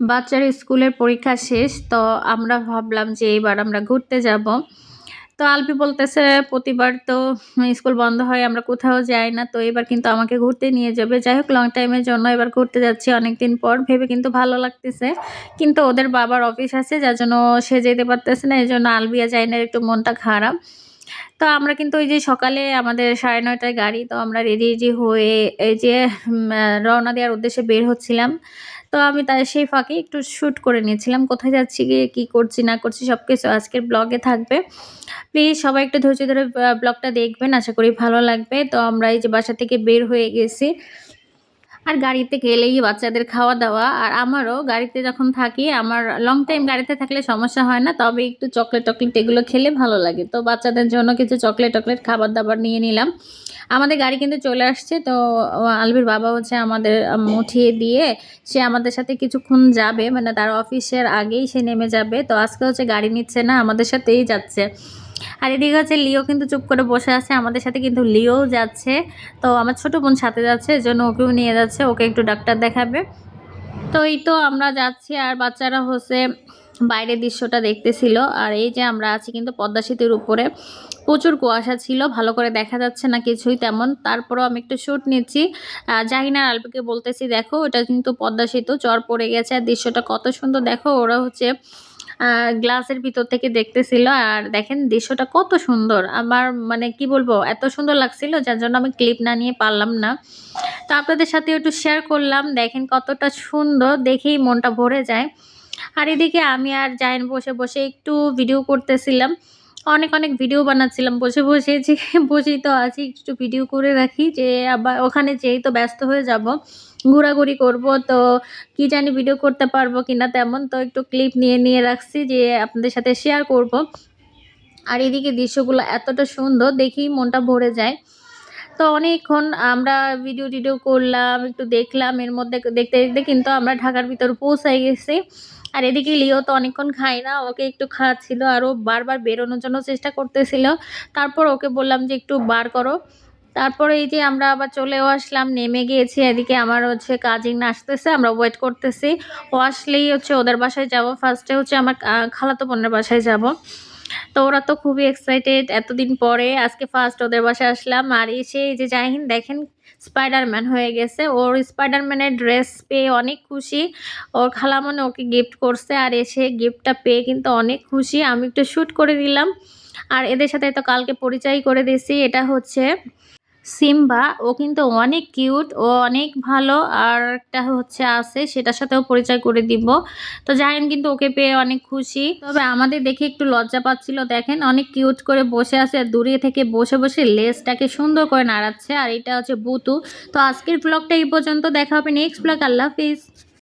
বাচ্চার স্কুলের পরীক্ষা শেষ, তো আমরা ভাবলাম যে এবার আমরা ঘুরতে যাব। তো আলপি বলতেছে, প্রতিবার তো স্কুল বন্ধ হয়, আমরা কোথাও যাই না, তো এবার কিন্তু আমাকে ঘুরতে নিয়ে যাবে। যাই হোক লং টাইমের জন্য এবার ঘুরতে যাচ্ছি অনেকদিন পর। ভেবে কিন্তু ভালো লাগতেছে, কিন্তু ওদের বাবার অফিস আছে, যার জন্য সে যেতে পারতেছে না এই জন্য আলবিয়া যায় না একটু মনটা খারাপ। তো আমরা কিন্তু ওই যে সকালে আমাদের সাড়ে নয়টায় গাড়ি, তো আমরা রেডি রেডি হয়ে এই যে রওনা দেওয়ার উদ্দেশ্যে বের হচ্ছিলাম। তো আমি তাই সেই ফাঁকে একটু শ্যুট করে নিয়েছিলাম, কোথায় যাচ্ছি, গিয়ে কী করছি, না করছি সব কিছু আজকের ব্লগে থাকবে। প্লিজ সবাই একটু ধৈর্য ধরে ব্লগটা দেখবেন, আশা করি ভালো লাগবে। তো আমরা এই যে বাসা থেকে বের হয়ে গেছি আর গাড়িতে গেলেই বাচ্চাদের খাওয়া দাওয়া আর আমারও গাড়িতে যখন থাকি, আমার লং টাইম গাড়িতে থাকলে সমস্যা হয় না, তবে একটু চকলেট টকলেট এগুলো খেলে ভালো লাগে। তো বাচ্চাদের জন্য কিছু চকলেট টকলেট খাবার দাবার নিয়ে নিলাম। আমাদের গাড়ি কিন্তু চলে আসছে, তো আলবির বাবা হচ্ছে আমাদের উঠিয়ে দিয়ে, সে আমাদের সাথে কিছুক্ষণ যাবে। মানে তার অফিসের আগেই সে নেমে যাবে। তো আজকে হচ্ছে গাড়ি নিচ্ছে না, আমাদের সাথেই যাচ্ছে। আর এদিকে হচ্ছে লিও কিন্তু চুপ করে বসে আছে, আমাদের সাথে কিন্তু লিও যাচ্ছে। তো আমার ছোট বোন সাথে যাচ্ছে, জন্য ওকেও নিয়ে যাচ্ছে, ওকে একটু ডাক্তার দেখাবে। তো এই তো আমরা যাচ্ছি, আর বাচ্চারা হচ্ছে বাইরের দৃশ্যটা দেখতেছিল। আর এই যে আমরা আছি কিন্তু পদ্মা সেতুর উপরে। প্রচুর কুয়াশা ছিল, ভালো করে দেখা যাচ্ছে না কিছুই তেমন। তারপরও আমি একটু শ্যুট নিচ্ছি। জাহিনার আলপিকে বলতেছি, দেখো ওটা কিন্তু পদ্মা সেতু, চর পড়ে গেছে, আর দৃশ্যটা কত সুন্দর। দেখো, ওরা হচ্ছে গ্লাসের ভিতর থেকে দেখতেছিল আর দেখেন দৃশ্যটা কত সুন্দর। আমার মানে কি বলব, এত সুন্দর লাগছিল, যার জন্য আমি ক্লিপ না নিয়ে পারলাম না। তো আপনাদের সাথে একটু শেয়ার করলাম, দেখেন কতটা সুন্দর, দেখেই মনটা ভরে যায়। আর এদিকে আমি আর জায়েন বসে বসে একটু ভিডিও করতেছিলাম। অনেক অনেক ভিডিও বানাচ্ছিলাম। বসে বসে যে, বসেই তো আছি, একটু ভিডিও করে রাখি যে, আবার ওখানে যেই তো ব্যস্ত হয়ে যাব, ঘোরাঘুরি করব, তো কি জানি ভিডিও করতে পারব কিনা তেমন, তো একটু ক্লিপ নিয়ে নিয়ে রাখছি যে, আপনাদের সাথে শেয়ার করব। আর এদিকে দৃশ্যগুলো এতটা সুন্দর, দেখেই মনটা ভরে যায়। তো অনেকক্ষণ আমরা ভিডিও টিডিও করলাম, একটু দেখলাম, এর মধ্যে দেখতে দেখতে কিন্তু আমরা ঢাকার ভিতর পৌঁছাই গেছি। আর এদিকে লিও তো অনেকক্ষণ খায় না, ওকে একটু খাওয়াচ্ছিল আরও বারবার বেরোনোর জন্য চেষ্টা করতেছিল। তারপর ওকে বললাম যে একটু বার করো। তারপরে এই যে আমরা আবার চলেও আসলাম, নেমে গিয়েছি, এদিকে আমার হচ্ছে কাজিন আসতেছে, আমরা ওয়েট করতেছি। ও আসলেই হচ্ছে ওদের বাসায় যাব ফার্স্টে হচ্ছে আমার খালাতো বোনের বাসায় যাব। তো ওরা তো খুবই এক্সাইটেড এতদিন পরে আজকে ফার্স্ট ওদের বাসায় আসলাম। আর এসে এই যে জাহিন, দেখেন স্পাইডারম্যান হয়ে গেছে। ওর স্পাইডারম্যানের ড্রেস পেয়ে অনেক খুশি। ওর খালামনে ওকে গিফট করছে আর এসে গিফটটা পেয়ে কিন্তু অনেক খুশি। আমি একটু শ্যুট করে দিলাম। আর এদের সাথে তো কালকে পরিচয় করে দিয়েছি। এটা হচ্ছে সিম্বা, ও কিন্তু অনেক কিউট, ও অনেক ভালো। আর একটা হচ্ছে আছে, সেটার সাথেও পরিচয় করে দিব। তো জায়েন কিন্তু ওকে পেয়ে অনেক খুশি। তবে আমাদের দেখে একটু লজ্জা পাচ্ছিল, দেখেন অনেক কিউট করে বসে আছে, আর দূরে থেকে বসে বসে লেসটাকে সুন্দর করে নাড়াচ্ছে। আর এটা হচ্ছে বুতু। তো আজকের ব্লগটা এই পর্যন্ত, দেখা হবে নেক্সট ব্লগ আল্লাহ হাফিজ।